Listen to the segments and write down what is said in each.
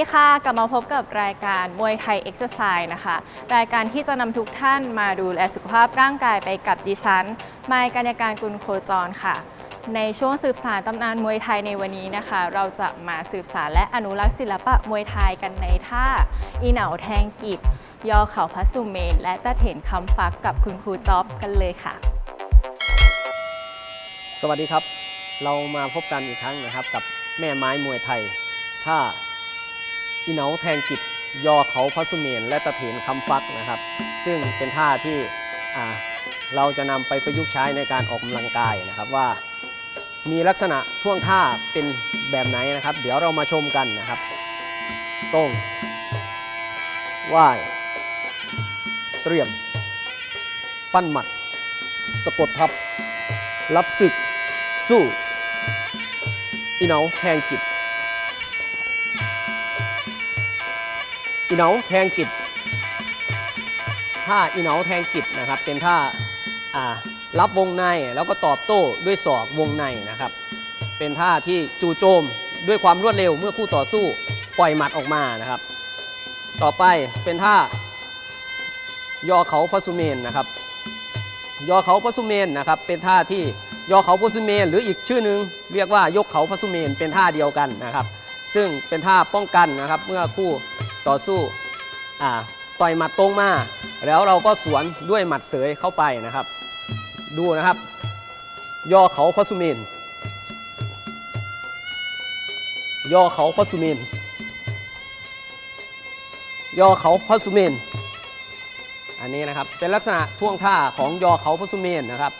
ดีค่ะ กลับมาพบกับรายการมวยไทยเอ็กซ์ไซส์นะคะ รายการที่จะนำทุกท่านมาดูแลสุขภาพร่างกายไปกับดิฉันไมายกัญญาการกุลโคจรค่ะ ในช่วงสืบสารตำนานมวยไทยในวันนี้นะคะ เราจะมาสืบสารและอนุรักษ์ศิลปะมวยไทยกันในท่า อีเหนาแทงกิบยอเขาพัสสุเมน และตะเถนคำฟักกับคุณครูจ๊อบกันเลยค่ะ สวัสดีครับ เรามาพบกันอีกครั้งนะครับ กับแม่ไม้มวยไทยท่า อีเหนาแทงกิจยอเขาพัสุเมน และตะเถนคำฟักนะครับ ซึ่งเป็นท่าที่เราจะนำไปประยุกต์ใช้ในการออกกำลังกายนะครับว่า มีลักษณะท่วงท่าเป็นแบบไหนนะครับ เดี๋ยวเรามาชมกันนะครับ ตรงไหว้เตรียม ปั้นหมัด สะกดทับ รับศึก สู้อีเหนาแทงกิจ อีเหนาแทงกิจท่าอีเหนาแทงกิจนะครับ เป็นท่ารับวงในแล้วก็ตอบโต้ด้วยศอกวงในนะครับ เป็นท่าที่จู่โจมด้วยความรวดเร็วเมื่อคู่ต่อสู้ปล่อยหมัดออกมานะครับ ต่อไปเป็นท่ายอเขาพระสุเมนนะครับ ยอเขาพระสุเมนนะครับ เป็นท่าที่ยอเขาพระสุเมน หรืออีกชื่อหนึ่งเรียกว่ายกเขาพระสุเมนเป็นท่าเดียวกันนะครับ ซึ่งเป็นท่าป้องกันนะครับเมื่อคู่ต่อสู้ต่อยหมัดตรงมา แล้วเราก็สวนด้วยหมัดเสยเข้าไปนะครับ ดูนะครับ ย่อเขาพระสุเมนย่อเขาพระสุเมนย่อเขาพระสุเมน อันนี้นะครับเป็นลักษณะท่วงท่าของยอเขาพระสุเมนนะครับ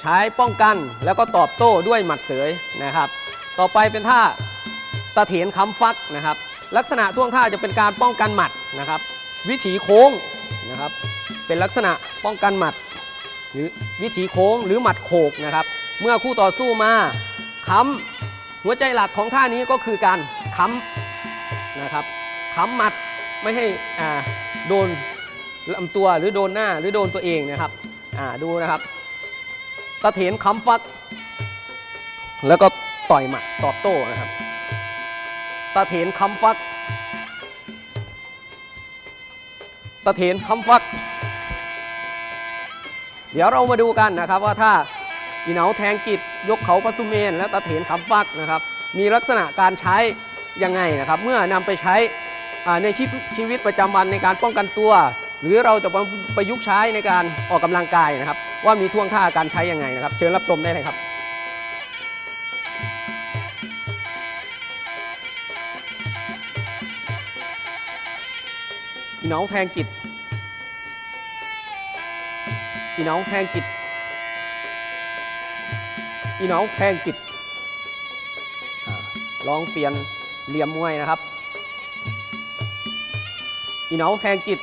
ใช้ป้องกันแล้วก็ตอบโต้ด้วยหมัดเสยนะครับ ต่อไปเป็นท่า ตะเถียนค้ำฟักนะครับ ลักษณะท่วงท่าจะเป็นการป้องกันหมัดนะครับ วิถีโค้งนะครับ เป็นลักษณะป้องกันหมัด หรือวิถีโค้งหรือหมัดโขกนะครับ เมื่อคู่ต่อสู้มาค้ำหัวใจหลักของท่านี้ก็คือการค้ำนะครับค้ำหมัดไม่ให้อ่าโดนลำตัวหรือโดนหน้าหรือโดนตัวเองนะครับอ่าดูนะครับตะเถียนค้ำฟัก แล้วก็ต่อยหมัดตอบโต้นะครับ ตะเถนคำฟัก ตะเถนคำฟัก เดี๋ยวเรามาดูกันนะครับว่าถ้าอีเหนาแทงกิจยกเขาพระสุเมน และตะเถนคำฟักนะครับ มีลักษณะการใช้ยังไงนะครับ เมื่อนำไปใช้ในชีวิตชีวิตประจำวันในการป้องกันตัว หรือเราจะประยุกต์ใช้ในการออกกำลังกายนะครับ ว่ามีท่วงท่าการใช้ยังไงนะครับ เชิญรับชมได้เลยครับ อีน้องแทงกิจอีน้องแทงกิจอีน้องแทงกิจลองเปลี่ยนเหลี่ยมมวยนะครับอีเหนาแทงกิจ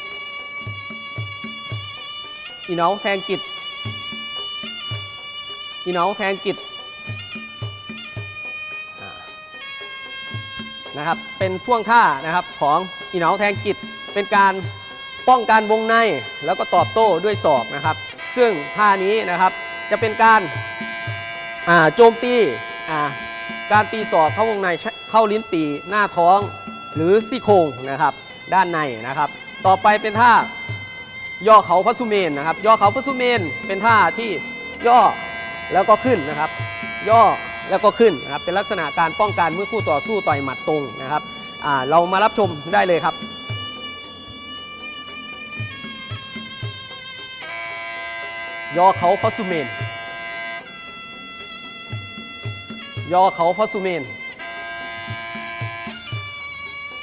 อีเหนาแทงกิจอีเหนาแทงกิจนะครับ เป็นท่วงท่านะครับของอีเหนาแทงกิจ เป็นการป้องกันวงในแล้วก็ตอบโต้ด้วยศอกนะครับ ซึ่งท่านี้นะครับจะเป็นการโจมตีการตีศอกเข้าวงในเข้าลิ้นปีหน้าท้องหรือซี่โครงนะครับด้านในนะครับ ต่อไปเป็นท่าย่อเขาพระสุเมนนะครับ ย่อเขาพระสุเมนเป็นท่าที่ย่อแล้วก็ขึ้นนะครับ ย่อแล้วก็ขึ้นนะครับเป็นลักษณะการป้องกันเมื่อคู่ต่อสู้ต่อยหมัดตรงนะครับเรามารับชมได้เลยครับ ยอเขาพระสุเมน ยอเขาพระสุเมน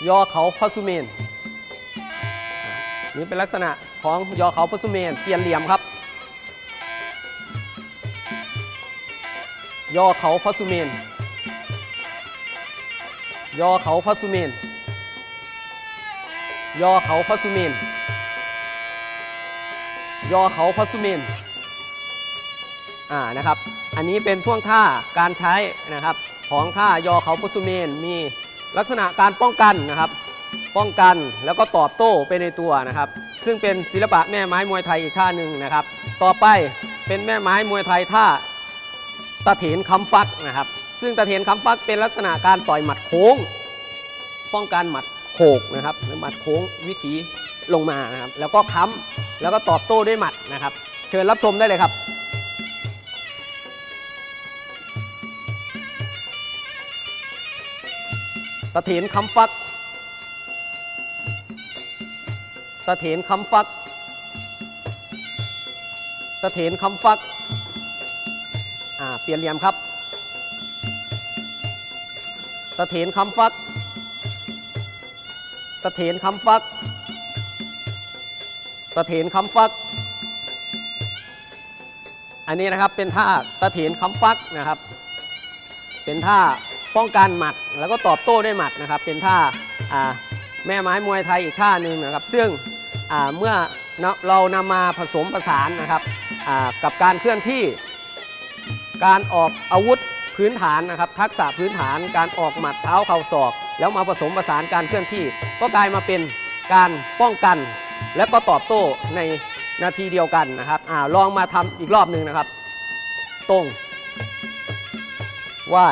ยอเขาพระสุเมน นี่เป็นลักษณะของยอเขาพระสุเมน เปลี่ยนเหลี่ยมครับ ยอเขาพระสุเมน ยอเขาพระสุเมน ยอเขาพระสุเมนยอเขาพระสุเมน อ่านะครับ อันนี้เป็นท่วงท่าการใช้นะครับ ของท่ายอเขาพระสุเมนมีลักษณะการป้องกันนะครับ ป้องกันแล้วก็ตอบโต้ไปในตัวนะครับ ซึ่งเป็นศิลปะแม่ไม้มวยไทยอีกท่าหนึ่งนะครับ ต่อไปเป็นแม่ไม้มวยไทยท่าตะเถนคำฟักนะครับ ซึ่งตะเถนคำฟักเป็นลักษณะการต่อยหมัดโค้ง ป้องกันหมัดโขกนะครับหรือหมัดโค้งวิถีลงมานะครับ แล้วก็ค้ำแล้วก็ตอบโต้ด้วยหมัดนะครับ เชิญรับชมได้เลยครับ ตะเถนคำฟัก ตะเถนคำฟัก ตะเถนคำฟัก อ่า เปลี่ยนเหลี่ยมครับ ตะเถนคำฟัก ตะเถนคำฟัก ตะเถนคำฟัก อันนี้นะครับเป็นท่าตะเถนคำฟักนะครับ เป็นท่า ป้องกันหมัดแล้วก็ตอบโต้ด้วยหมัดนะครับ เป็นท่าแม่ไม้มวยไทยอีกท่าหนึ่งนะครับ ซึ่งเมื่อเรานำมาผสมประสานนะครับกับการเคลื่อนที่ การออกอาวุธพื้นฐานนะครับ ทักษะพื้นฐานการออกหมัดเท้าเข่าศอก แล้วมาผสมประสานการเคลื่อนที่ ก็กลายมาเป็นการป้องกัน และก็ตอบโต้ในนาทีเดียวกันนะครับอลองมาทำอีกรอบหนึ่งนะครับ ตรงไหว้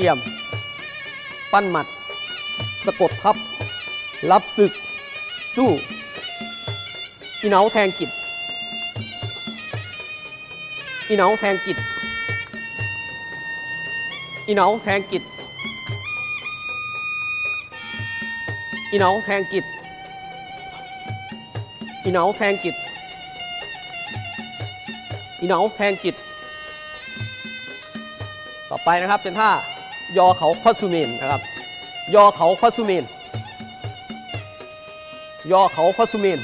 เตรียม ปั้นหมัด สะกดทับ รับศึก สู้อีเนาแทงกิจอีเนาแทงกิจอีเนาแทงกิจอีเนาแทงกิจอีเนาแทงกิจอีเนาแทงกิจต่อไปนะครับเป็นท่า ยอเขาพัสุเมนนะครับ ยอเขาพัสุเมน ยอเขาพัสุเมน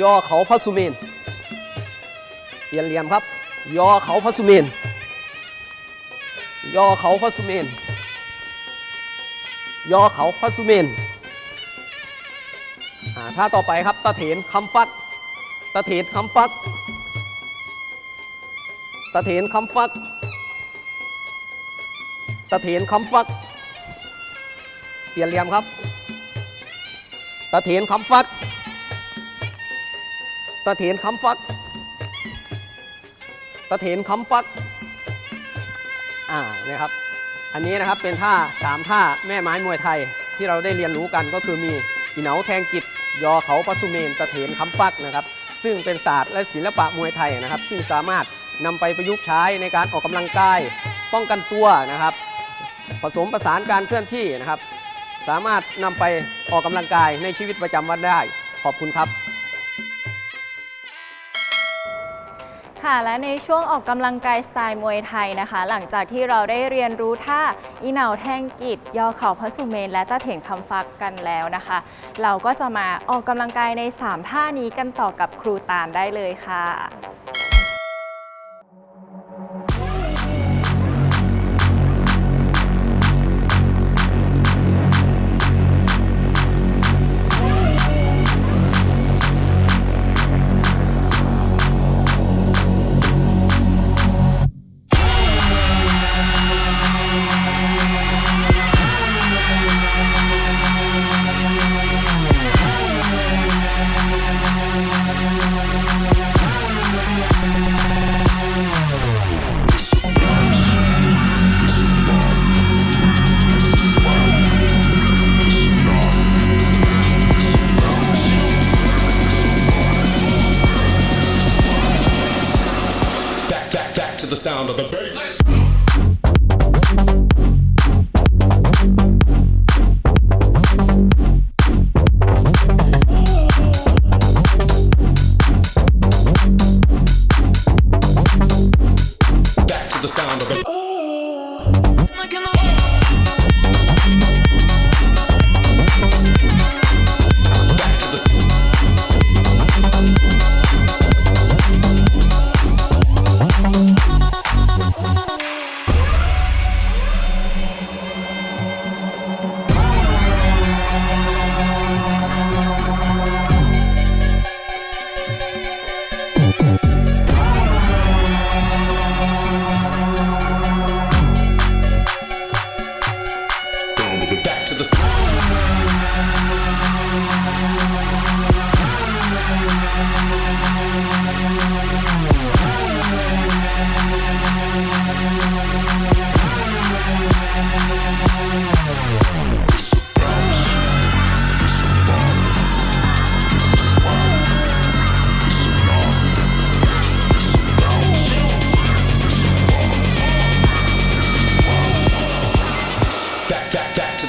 ยอเขาพัสุเมน เปลี่ยนเหลี่ยมครับ ยอเขาพัสุเมน ยอเขาพัสุเมน ยอเขาพัสุเมนอ่าท่าต่อไปครับตะเถนคำฟักตะเถนคำฟักตะเถนคำฟัก ตะเถนคำฟัก เปลี่ยนเหลี่ยมครับตะเถนคำฟักตะเถนคำฟักตะเถนคำฟัก อ่านะครับ อันนี้นะครับเป็นท่าสามท่าแม่ไม้มวยไทยที่เราได้เรียนรู้กันก็คือมีอีเหนาแทงกิจยอเขาปะสุเมนตะเถนคำฟักนะครับ ซึ่งเป็นศาสตร์และศิลปะมวยไทยนะครับ ซึ่งสามารถนำไปประยุกต์ใช้ในการออกกำลังกาย ป้องกันตัวนะครับ ผสมประสานการเคลื่อนที่นะครับ สามารถนำไปออกกำลังกายในชีวิตประจำวันได้ ขอบคุณครับ ค่ะและในช่วงออกกำลังกายสไตล์มวยไทยนะคะ หลังจากที่เราได้เรียนรู้ท่าอีเหนาแทงกิจยอเข่าพระสุเมน และตะเถนคำฟักกันแล้วนะคะ เราก็จะมาออกกำลังกายใน 3 ท่านี้กันต่อกับครูตาลได้เลยค่ะ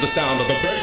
the sound of the bass.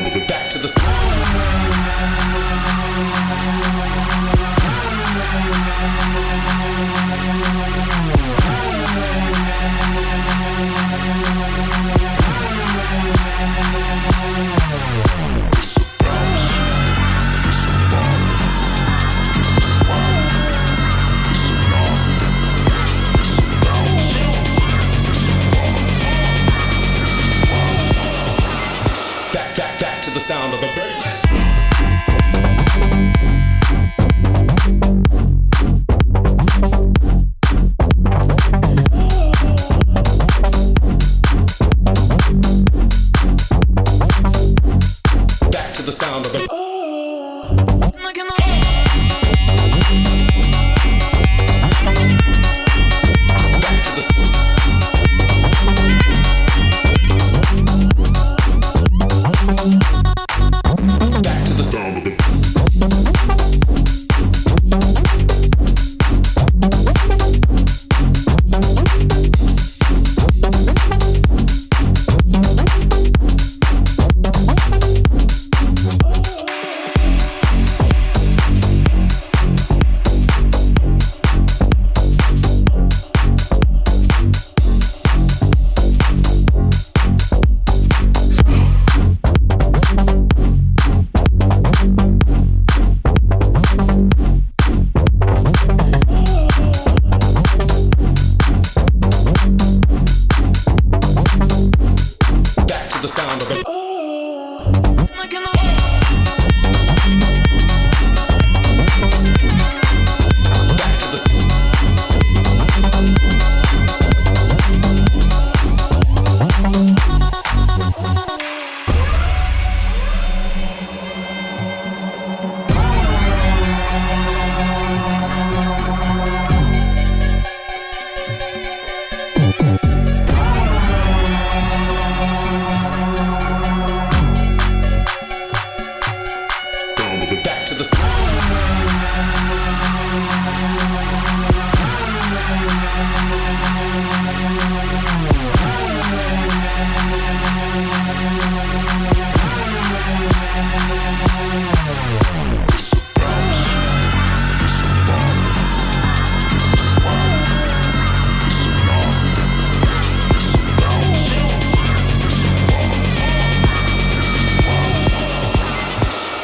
Back to the sound.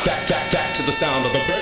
back, back, back to the sound of the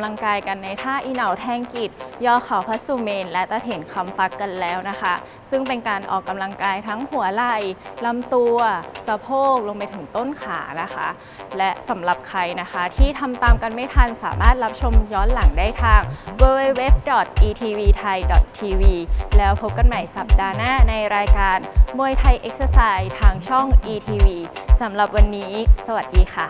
ำลังกายกันในท่าอีเหนาแทงกิจย่อเข่าพัสสุเมน และตะเถนคำฟักกันแล้วนะคะ ซึ่งเป็นการออกกำลังกายทั้งหัวไหล่ลำตัว สะโพกลงไปถึงต้นขานะคะ และสำหรับใครนะคะที่ทำตามกันไม่ทันสามารถรับชมย้อนหลังได้ทาง www.etvthai.tv แล้วพบกันใหม่สัปดาห์หน้าในรายการมวยไทยเอ็กซ์ไซส์ทางช่อง ETV สำหรับวันนี้ สวัสดีค่ะ